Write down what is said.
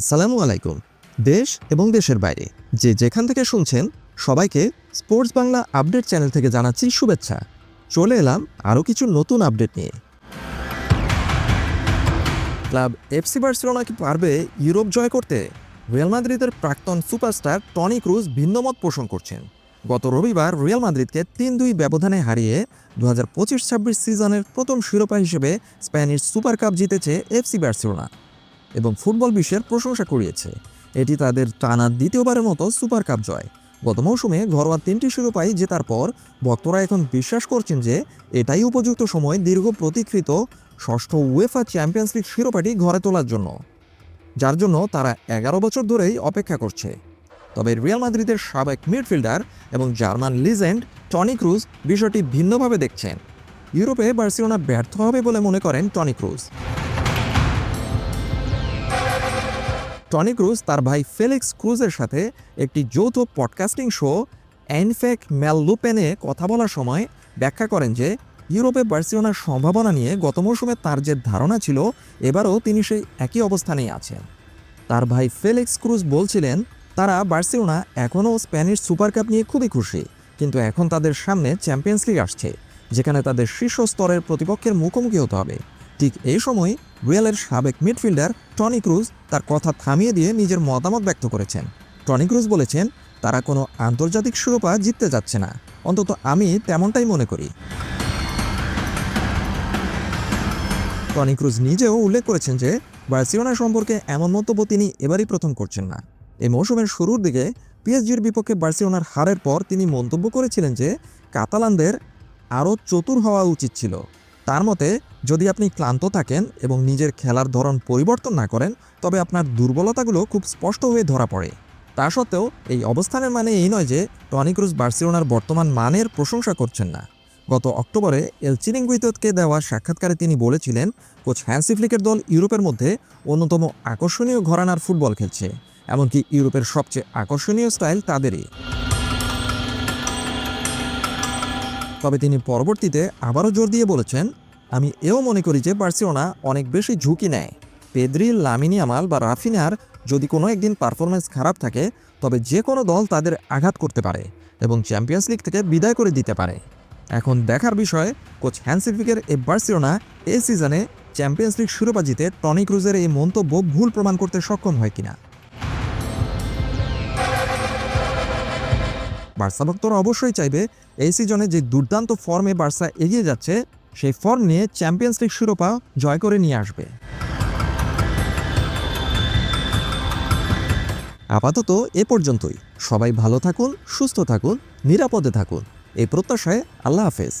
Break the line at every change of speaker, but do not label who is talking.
আসসালামু আলাইকুম। দেশ এবং দেশের বাইরে, যে যেখান থেকে শুনছেন, সবাইকে স্পোর্টস বাংলা আপডেট চ্যানেল থেকে জানাচ্ছি শুভেচ্ছা। চলে এলাম আরও কিছু নতুন আপডেট নিয়ে। ক্লাব এফসি বার্সেলোনা কি পারবে ইউরোপ জয় করতে? রিয়াল মাদ্রিদের প্রাক্তন সুপারস্টার টনি ক্রুজ ভিন্নমত পোষণ করছেন। গত রবিবার রিয়াল মাদ্রিদকে তিন দুই ব্যবধানে হারিয়ে দু হাজার পঁচিশ ছাব্বিশ সিজনের প্রথম শিরোপা হিসেবে স্প্যানিশ সুপার কাপ জিতেছে এফসি বার্সেলোনা। এবং ফুটবল বিশ্বের প্রশংসা কুড়িয়েছে। এটি তাদের টানা দ্বিতীয়বারের মতো সুপার কাপ জয়। গত মৌসুমে ঘরোয়া তিনটি শিরোপাই জেতার পর ভক্তরা এখন বিশ্বাস করছেন যে এটাই উপযুক্ত সময় দীর্ঘ প্রতীক্ষিত ষষ্ঠ উয়েফা চ্যাম্পিয়ন্স লিগ শিরোপাটি ঘরে তোলার জন্য, যার জন্য তারা এগারো বছর ধরেই অপেক্ষা করছে। তবে রিয়াল মাদ্রিদের সাবেক মিডফিল্ডার এবং জার্মান লিজেন্ড টনি ক্রুজ বিষয়টি ভিন্নভাবে দেখছেন। ইউরোপে বার্সেলোনা ব্যর্থ হবে বলে মনে করেন টনি ক্রুজ। টনি ক্রুজ তার ভাই ফেলিক্স ক্রুজের সাথে একটি যৌথ পডকাস্টিং শো অ্যানফেক ম্যাললুপেনে কথা বলার সময় ব্যাখ্যা করেন যে, ইউরোপে বার্সেলোনার সম্ভাবনা নিয়ে গত মৌসুমে তার যে ধারণা ছিল, এবারও তিনি সেই একই অবস্থানেই আছেন। তার ভাই ফেলিক্স ক্রুজ বলছিলেন, তারা বার্সেলোনা এখনও স্প্যানিশ সুপার কাপ নিয়ে খুবই খুশি, কিন্তু এখন তাদের সামনে চ্যাম্পিয়ন্স লিগ আসছে, যেখানে তাদের শীর্ষ স্তরের প্রতিপক্ষের মুখোমুখি হতে হবে। ঠিক এই সময় রিয়ালের সাবেক মিডফিল্ডার টনি ক্রুজ তার কথা থামিয়ে দিয়ে নিজের মতামত ব্যক্ত করেছেন। টনি ক্রুজ বলেছেন, তারা কোনো আন্তর্জাতিক শিরোপা জিততে যাচ্ছে না। অন্তত আমি তেমনটাই মনে করি। টনি ক্রুজ নিজেও উল্লেখ করেছেন যে, বার্সিলোনা সম্পর্কে এমন মন্তব্য তিনি এবারই প্রথম করছেন না। এই মৌসুমের শুরুর দিকে পিএসজির বিপক্ষে বার্সেলোনার হারের পর তিনি মন্তব্য করেছিলেন যে, কাতালানদের আরও চতুর হওয়া উচিত ছিল। তার মতে, যদি আপনি ক্লান্ত থাকেন এবং নিজের খেলার ধরন পরিবর্তন না করেন, তবে আপনার দুর্বলতাগুলো খুব স্পষ্ট হয়ে ধরা পড়ে। তা সত্ত্বেও, এই অবস্থানের মানে এই নয় যে টনি ক্রুজ বার্সেলোনার বর্তমান মানের প্রশংসা করছেন না। গত অক্টোবরে এল চিরিংগুইতকে দেওয়া সাক্ষাৎকারে তিনি বলেছিলেন, কোচ হ্যান্সি ফ্লিকের দল ইউরোপের মধ্যে অন্যতম আকর্ষণীয় ঘরানার ফুটবল খেলছে। এমনকি ইউরোপের সবচেয়ে আকর্ষণীয় স্টাইল তাদেরই। তবে তিনি পরবর্তীতে আবারও জোর দিয়ে বলেছেন, আমি এও মনে করি যে বার্সেলোনা অনেক বেশি ঝুঁকি নেয়। পেদ্রি, লামিনি আমাল বা রাফিনার যদি কোনো একদিন পারফরমেন্স খারাপ থাকে, তবে যে কোনো দল তাদের আঘাত করতে পারে এবং চ্যাম্পিয়ন্স লিগ থেকে বিদায় করে দিতে পারে। এখন দেখার বিষয়, কোচ হ্যান্সিফিকের এই বার্সেলোনা এই সিজনে চ্যাম্পিয়ন্স লিগ শিরোপা জিতে টনি ক্রুজের এই মন্তব্য ভুল প্রমাণ করতে সক্ষম হয় কিনা। বার্সা ভক্তরা অবশ্যই চাইবে। এই সিজনে যে দুর্দান্ত ফর্মে বার্সা এগিয়ে যাচ্ছে, সেই ফর্ম নিয়ে চ্যাম্পিয়ন্স লিগ শিরোপা জয় করে নিয়ে আসবে। আপাতত এ পর্যন্তই। সবাই ভালো থাকুন, সুস্থ থাকুন, নিরাপদে থাকুন। এই প্রত্যাশায় আল্লাহ হাফেজ।